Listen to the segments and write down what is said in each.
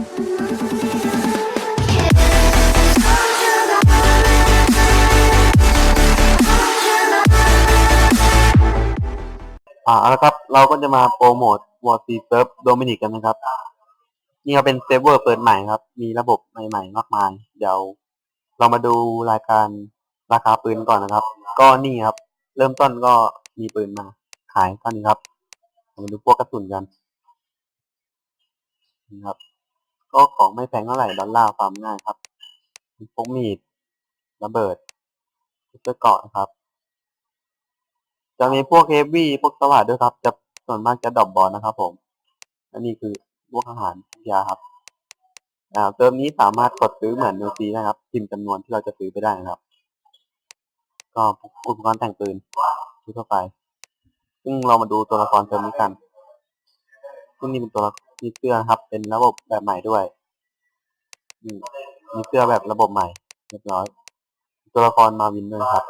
อ่าเอาละครับ เราก็จะมาโปรโมทวอร์ซีเซิร์ฟโดมินิกกันนะครับ นี่ก็เป็นเซิร์ฟเวอร์เปิดใหม่ครับ มีระบบใหม่ๆ มากมาย เดี๋ยวเรามาดูรายการราคาปืนก่อนนะครับ ก็นี่ครับ เริ่มต้นก็มีปืนมา ขายเท่านี้ครับ มาดูพวกกระสุนกันนี่ครับ ก็ของไม่แพงเท่าไหร่ดอลลาร์ฟาร์มง่ายครับพวกมีดระเบิดเสื้อเกราะครับ จะมีพวกเฮฟวี่พวกสวัสดด้วยครับ จะส่วนมากจะดรอปบอลนะครับ ผมและนี่คือพวกอาหารยาครับอ่าเติมนี้สามารถกดซื้อเหมือนนูซีนะครับพิมพ์จำนวนที่เราจะซื้อไปได้นะครับ ก็อุปกรณ์แต่งปืนทั่วไป ซึ่งเรามาดูตัวละครเติมนี้กันซึ่งนี่เป็นตัวละ มีเสื้อครับ เป็นระบบแบบใหม่ด้วยนี่มีเสื้อแบบระบบใหม่เรียบร้อย ตัวละครมาวินด้วยครับ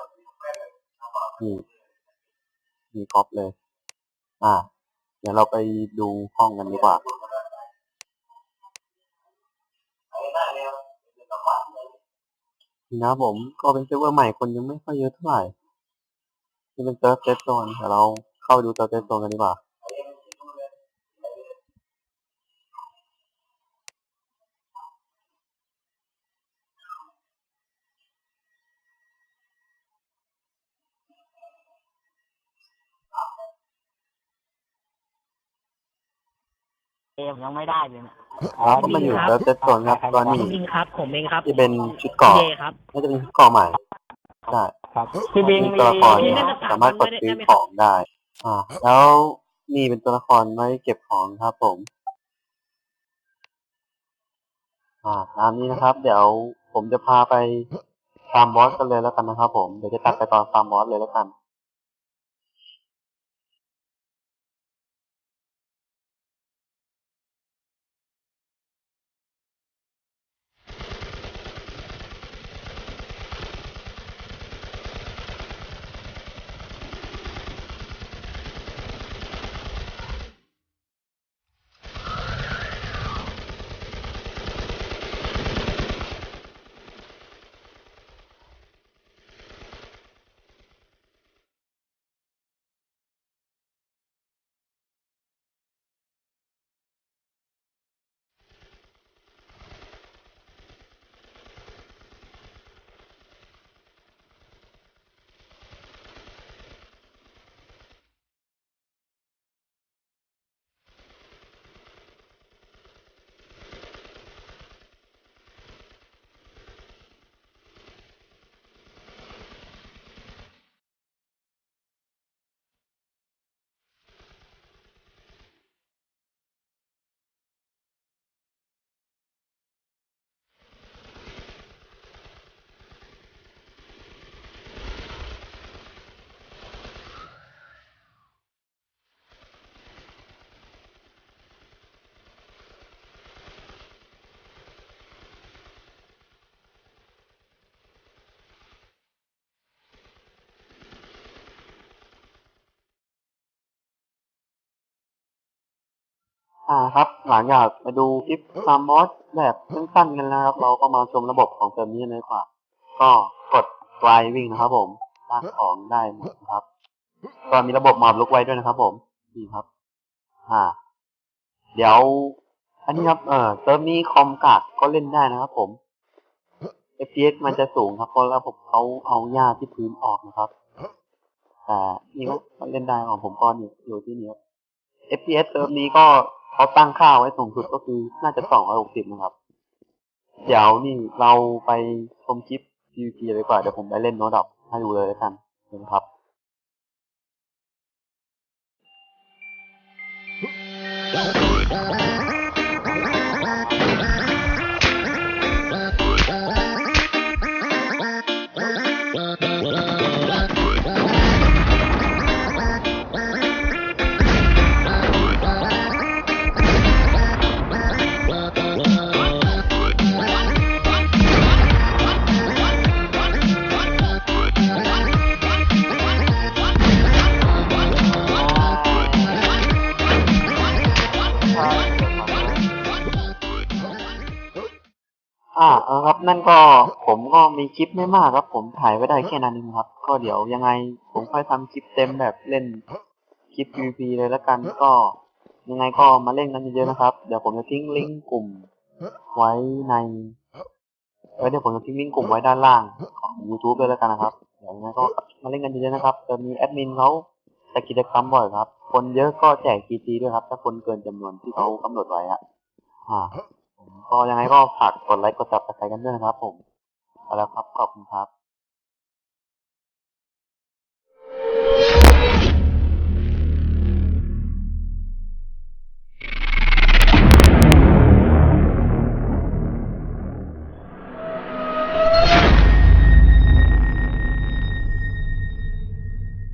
นี่มีครบเลย อ่า เดี๋ยวเราไปดูห้องกันดีกว่านนะผมก็เป็นเซิร์ฟเวอร์ใหม่คนยังไม่ค่อยเยอะเท่าไหร่นี่เป็นเซิร์ฟเซตโซนเดี๋ยวเราเข้าไปดูเซิร์ฟเซตโซนกันดีกว่า มยังไม่ได้เลยเนี่ยเราก็มาอยู่เซิร์ฟเซตโซนครับตอนผมนี้บิงครับ ผมเองครับที่เป็นชุดเกราะเจครับน่าจะเป็นชุดเกราะใหม่ใช่ครับพี่บิงมีมีตัวละครพี่นะน่าครับจะสามารถกดซื้อของได้อ่าแล้วนี่เป็นตัวละครไว้เก็บของครับผม อ่าตามนี้นะครับ เดี๋ยวผมจะพาไปฟาร์มบอสกันเลยแล้วกันนะครับผมเดี๋ยวจะตัดไปตอนฟาร์มบอสเลยแล้วกัน อ่าครับหลังจากไปดูคลิปฟาร์มบอสแบบสั้นๆกันแล้วครับ เราก็มาชมระบบของเติมนี้เลยดีกว่า ก็กดไววิ่งนะครับผมลากของได้หมดนะครับ ก็มีระบบหมอบลุกไว้ด้วยนะครับ ผมดีครับ อ่า เดี๋ยว อันนี้ครับเออเติมนี้คอมกากก็เล่นได้นะครับ ผม FPS มันจะสูงครับเพราะระบบเขาเอาหญ้าที่พื้นออกนะครับแต่นี่ก็เล่นได้ของผมก็เนี่ยอยู่ที่นี่ครับ FPS เติมนี้ก็ เขาตั้งค่าไว้สูงสุดก็คือน่าจะสองร้อยหกสิบนะครับ เดี๋ยวนี่เราไปชมคลิป PVP เลยดีกว่าเดี๋ยวผมไปเล่นโน้ตดับให้ดูเลยแล้วกันนะครับ อ่าเออครับ นั่นก็ผมก็มีคลิปไม่มากครับ ผมถ่ายไว้ได้แค่นั้นเองครับ ก็เดี๋ยวยังไงผมค่อยทำคลิปเต็มแบบเล่นคลิป PVP เลยแล้วกันก็ยังไงก็มาเล่นกันเยอะๆนะครับ เดี๋ยวผมจะทิ้งลิงก์กลุ่มไว้ในเออเดี๋ยวผมจะทิ้งลิงก์กลุ่มไว้ด้านล่างของ YouTube เลยแล้วกันนะครับเดี๋ยวยังไงก็มาเล่นกันเยอะๆนะครับจะมีแอดมินเขาจัดกิจกรรมบ่อยครับ คนเยอะก็แจก GT ด้วยครับ ถ้าคนเกินจำนวนที่เขากำหนดไว้อะอ่า ก็ยังไงก็ฝากกดไลค์กดซับสไครต์กันด้วยนะครับผมเอาละครับขอบคุณครับ